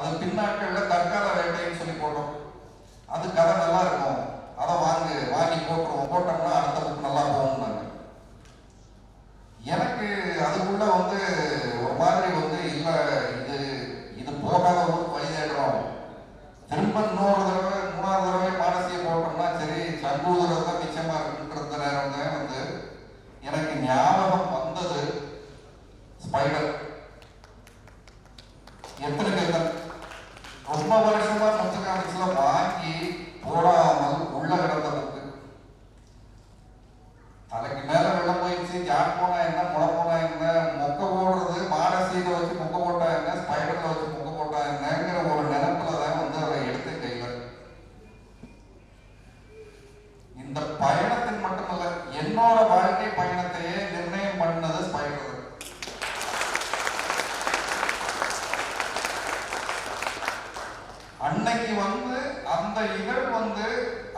அது பின்னாட்கள்ல தற்கால வேட்டைன்னு சொல்லி போடுறோம் அது கதை நல்லா இருக்கும். அதை வாங்கு வாங்கி போட்டுருவோம். போட்டோம்னா அடுத்த புக் நல்லா போகும்னாங்க. எனக்கு அதுக்குள்ள வந்து ஒரு மாதிரி வந்து இல்லை இது இது போகாத ஒரு வழி தேடுறோம். திரும்ப இன்னொரு அந்த இகழ் வந்து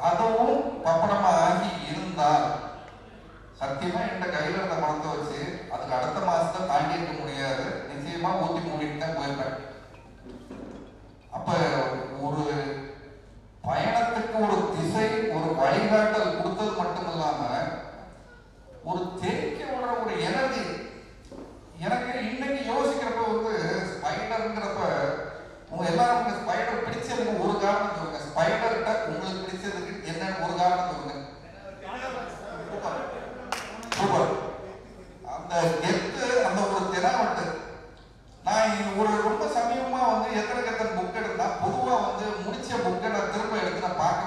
அதுவும் பப்படமா ஆகி இருந்தால் சத்தியமா என்கிட்ட கையில இருந்த பணத்தை வச்சு அதுக்கு அடுத்த மாசத்தை தாண்டி இருக்க முடியாது. நிச்சயமா ஊத்தி மூடிட்டு தான் போயிருப்பேன். அப்ப ஒரு பயணத்துக்கு ஒரு திசை ஒரு வழிகாட்டல் கொடுத்தது மட்டும் இல்லாம ஒரு தெரிக்க விடுற ஒரு எனர்ஜி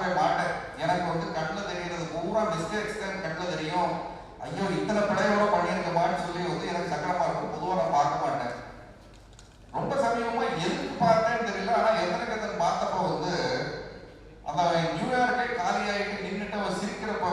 சாப்பிடவே மாட்டேன். எனக்கு வந்து கண்ணில் தெரிகிறது பூரா மிஸ்டேக்ஸ் தான் கண்ணில் தெரியும். ஐயோ இத்தனை பிழையோட பண்ணியிருக்கமான்னு சொல்லி வந்து எனக்கு சக்கரமா இருக்கும் பொதுவாக நான் பார்க்க மாட்டேன். ரொம்ப சமீபமா எதுக்கு பார்த்தேன்னு தெரியல. ஆனா எத்தனை கத்தன் பார்த்தப்ப வந்து அந்த நியூயார்க்கே காலி ஆகிட்டு நின்றுட்டு அவன் சிரிக்கிறப்ப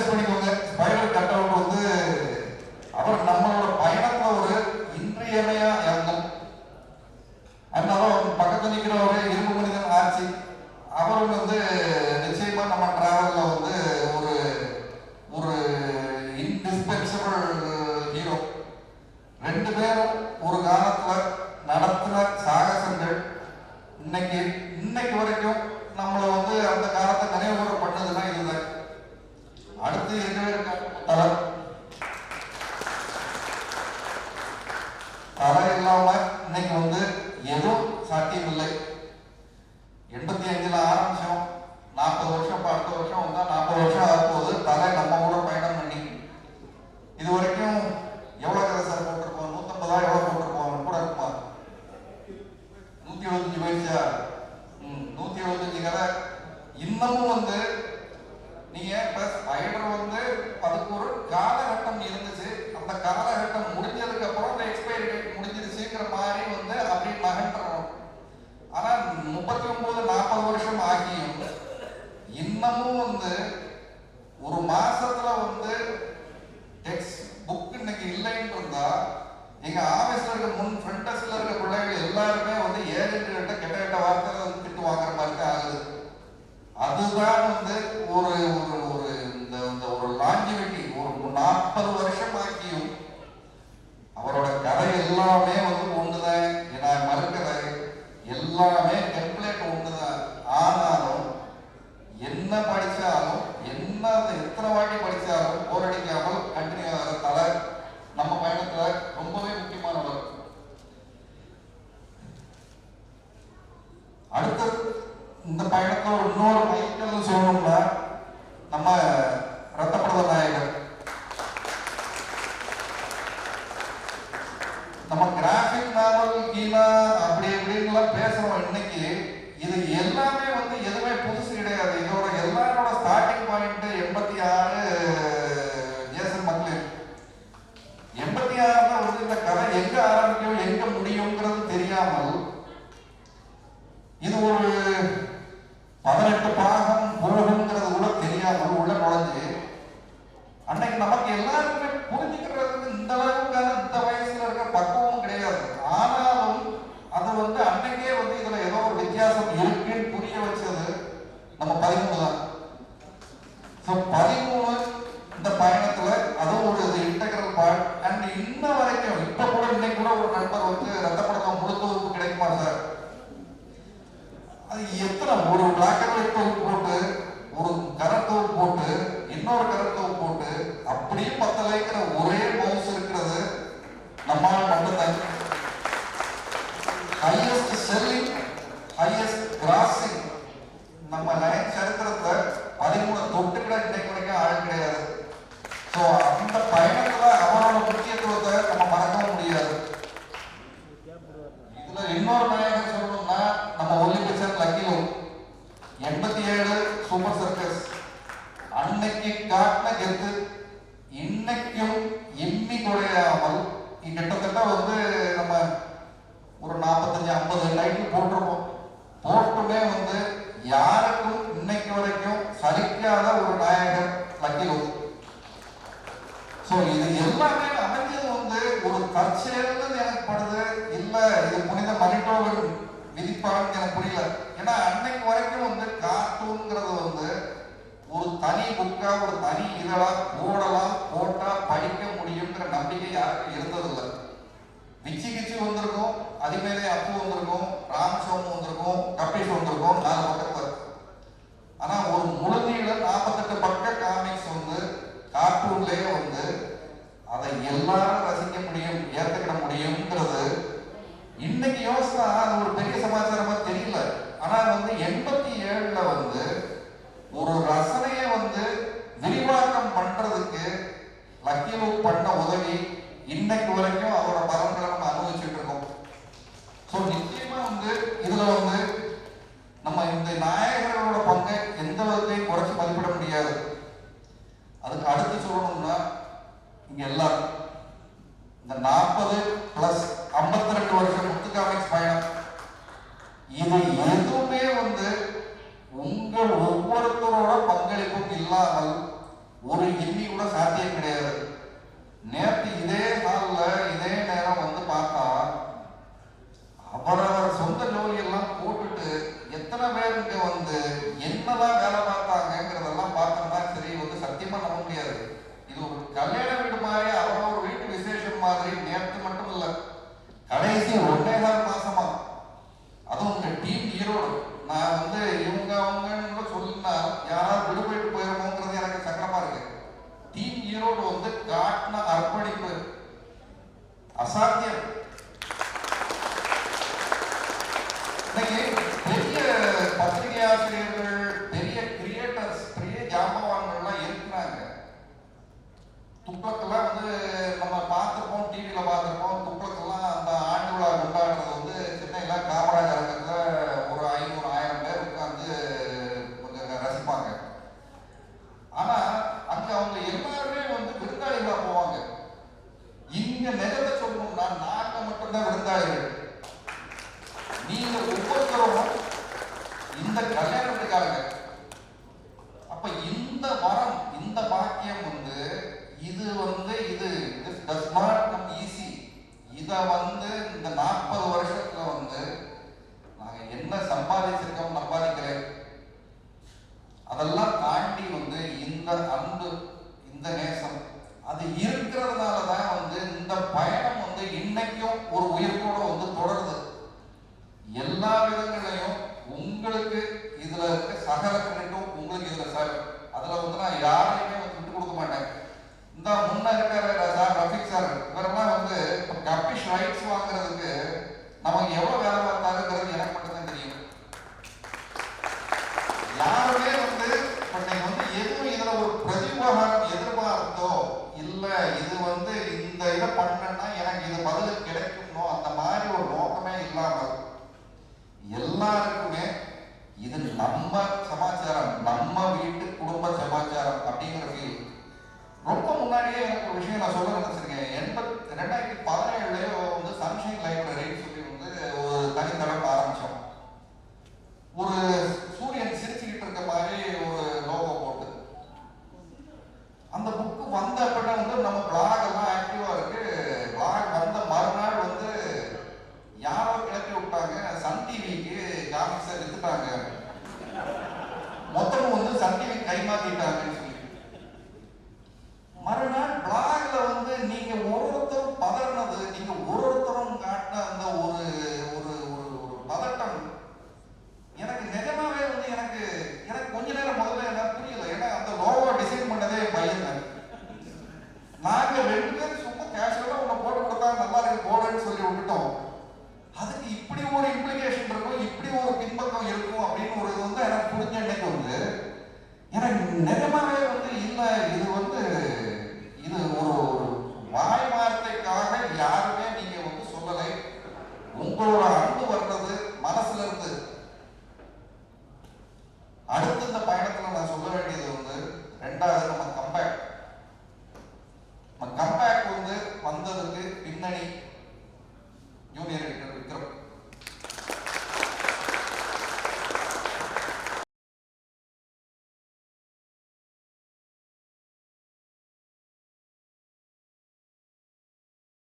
ரிசர்ச் பண்ணிக்கோங்க. ஸ்பைரல் கட் வந்து வந்து எதுவும் சாத்தியமில்லை. எண்பத்தி அஞ்சுல ஆரம்பிச்சோம். நாற்பது வருஷம் பத்து வருஷம் வந்தா நாற்பது வருஷம் ஆகும்போது தலை நம்ம கூட பயணம் பண்ணி. இது வரைக்கும் எவ்வளவு கதை சார் போட்டிருக்கோம்? நூத்தம்பதா எவ்வளவு போட்டிருக்கோம்? கூட இருக்குமா? நூத்தி எழுபத்தஞ்சு போயிடுச்சா நூத்தி இருபத்தஞ்சு கதை. இன்னமும் வந்து আসার எத்தனை வாட்டி படித்தாலும் தொட்டு கூட இன்னைக்கு வரைக்கும் ஆள் கிடையாது. ஸோ அந்த பயணத்துல அவரோட முக்கியத்துவத்தை நம்ம மறக்கவும் முடியாது. இதுல இன்னொரு நாயகன் சொல்லணும்னா நம்ம ஒலிம்பிக்சன் லக்கிலு. எண்பத்தி ஏழு சூப்பர் சர்க்கஸ். அன்னைக்கு காட்டின கெத்து இன்னைக்கும் எம்மி குறையாமல் கிட்டத்தட்ட வந்து நம்ம ஒரு நாற்பத்தஞ்சு ஐம்பது லைட் போட்டிருப்போம் போட்டுமே வந்து யாருக்கும் இன்னைக்கு வரைக்கும் சலிக்காத ஒரு நாயகர் லக்கிலு ஸோ இது எல்லாமே அமைஞ்சது வந்து ஒரு தற்செயல்னு எனக்கு படுது இல்ல இது புனித மனிதோவர் விதிப்பான்னு எனக்கு புரியல ஏன்னா அன்னைக்கு வரைக்கும் வந்து கார்ட்டூன்ங்கிறது வந்து ஒரு தனி புக்கா ஒரு தனி இதழா மூடலாம் போட்டா படிக்க முடியுங்கிற நம்பிக்கை யாருக்கும் இருந்ததில்லை. விச்சி கிச்சி வந்திருக்கும் அதிமேலே அப்பு வந்திருக்கும் ராமசோமு வந்திருக்கும் கபீஷ் வந்திருக்கும் நாலு பக்கத்துல ஆனா ஒரு முழுநீள நாற்பத்தெட்டு பக்க காமிக்ஸ் வந்து கார்ட்டூன்லயே வந்து அதை எல்லாரும் ரசிக்க முடியும் ஏத்துக்கிட முடியுங்கிறது இன்னைக்கு யோசனை அது ஒரு பெரிய சமாச்சாரமா தெரியல. ஆனா வந்து எண்பத்தி ஏழுல வந்து ஒரு ரசனையை வந்து விரிவாக்கம் பண்றதுக்கு லக்கிலு பண்ண உதவி இன்னைக்கு வரைக்கும் அதோட பலன்களை நம்ம அனுபவிச்சுட்டு இருக்கோம். ஸோ நிச்சயமா வந்து இதுல வந்து நம்ம இந்த நாயகர்களோட பங்கை எந்த விதத்தையும் குறைச்சு மதிப்பிட முடியாது. அதுக்கு அடுத்து சொல்லணும்னா இங்க எல்லாரும். இந்த நாற்பது பிளஸ் ஐம்பத்தி ரெண்டு வருஷம் முத்துக்காமிக்ஸ் பயணம். இது எதுவுமே வந்து உங்கள் ஒவ்வொருத்தரோட பங்களிப்பும் இல்லாமல் ஒரு எண்ணி கூட சாத்தியம் கிடையாது. நேற்று இதே நாளில் இதே நேரம் வந்து பார்த்தா அவரவர் சொந்த ஜோலியெல்லாம் போட்டுட்டு எத்தனை பேர் இங்க வந்து என்னதான் வேலை பார்த்தாங்கிறதெல்லாம் பார்த்தோம்னா சரி வந்து சத்தியமா நம்ப முடியாது இது ஒரு கல்யாண வீடு மாதிரி அவரவர் வீட்டு விசேஷம் மாதிரி நேற்று மட்டும் இல்ல கடைசி ஒன்னே கால் மாசமா அதுவும் உங்க டீம் ஈரோடு நான் வந்து இவங்க அவங்கன்னு கூட சொல்லினா யாராவது விடுபட்டு போயிருமோங்கிறது எனக்கு சங்கடமா இருக்கு டீம் ஈரோடு வந்து காட்டின அர்ப்பணிப்பு அசாத்தியம் இன்னைக்கு பெரிய பத்திரிகை ஆசிரியர்கள் பெரிய கிரியேட்டர்ஸ் பெரிய ஜாம்பவான்கள்லாம் இருக்கிறாங்க துப்பக்கெல்லாம் வந்து நம்ம பார்த்துருப்போம் டிவியில் பார்த்துருப்போம் துப்பக்கெல்லாம் அந்த ஆண்டு விழா கொண்டாடுறது வந்து சென்னையில காமராஜர் அரங்கத்தில் ஒரு ஐநூறு ஆயிரம் பேர் உட்காந்து கொஞ்சம் ரசிப்பாங்க ஆனா அங்க அவங்க எல்லாருமே வந்து விருந்தாளிகளா போவாங்க இங்க நிஜத்தை சொல்லணும்னா நாங்க மட்டும்தான் விருந்தாளிகள் நீங்க ஒவ்வொருத்தரும் இந்த கல்யாணத்துக்காக அப்ப இந்த வரம் இந்த பாக்கியம் வந்து இது வந்து இது this does not come easy இத வந்து இந்த நாற்பது வருஷத்துல வந்து நாங்க என்ன சம்பாதிச்சிருக்கோம் சம்பாதிக்கிறேன் அதெல்லாம் தாண்டி வந்து இந்த அன்பு இந்த நேசம் அது இருக்கிறதுனால தான் வந்து இந்த பயணம் வந்து இன்னைக்கும் ஒரு உயிர்ப்போடு வந்து தொடருது. எல்லா விதங்களையும் உங்களுக்கு இதுல இருக்க சகல கிரெடிட்டும் உங்களுக்கு இதுல சார் அதுல வந்து நான் யாரையுமே வந்து விட்டு கொடுக்க மாட்டேன். இந்த முன்ன இருக்கிற சார் ரஃபிக் சார் இவரெல்லாம் வந்து கப்பிஷ் ரைட்ஸ் வாங்குறதுக்கு நமக்கு எவ்வளவு வேலை பார்த்தாருங்கிறது எனக்கு மட்டும்தான் தெரியும். நம்ம சமாச்சாரம் நம்ம வீட்டு குடும்ப சமாச்சாரம் அப்படிங்கிற ஃபீல் ரொம்ப முன்னாடியே எனக்கு ஒரு விஷயம் நான் சொல்ல நினைச்சிருக்கேன். எண்பத் ரெண்டாயிரத்தி பதினேழுல something in Kaima theta means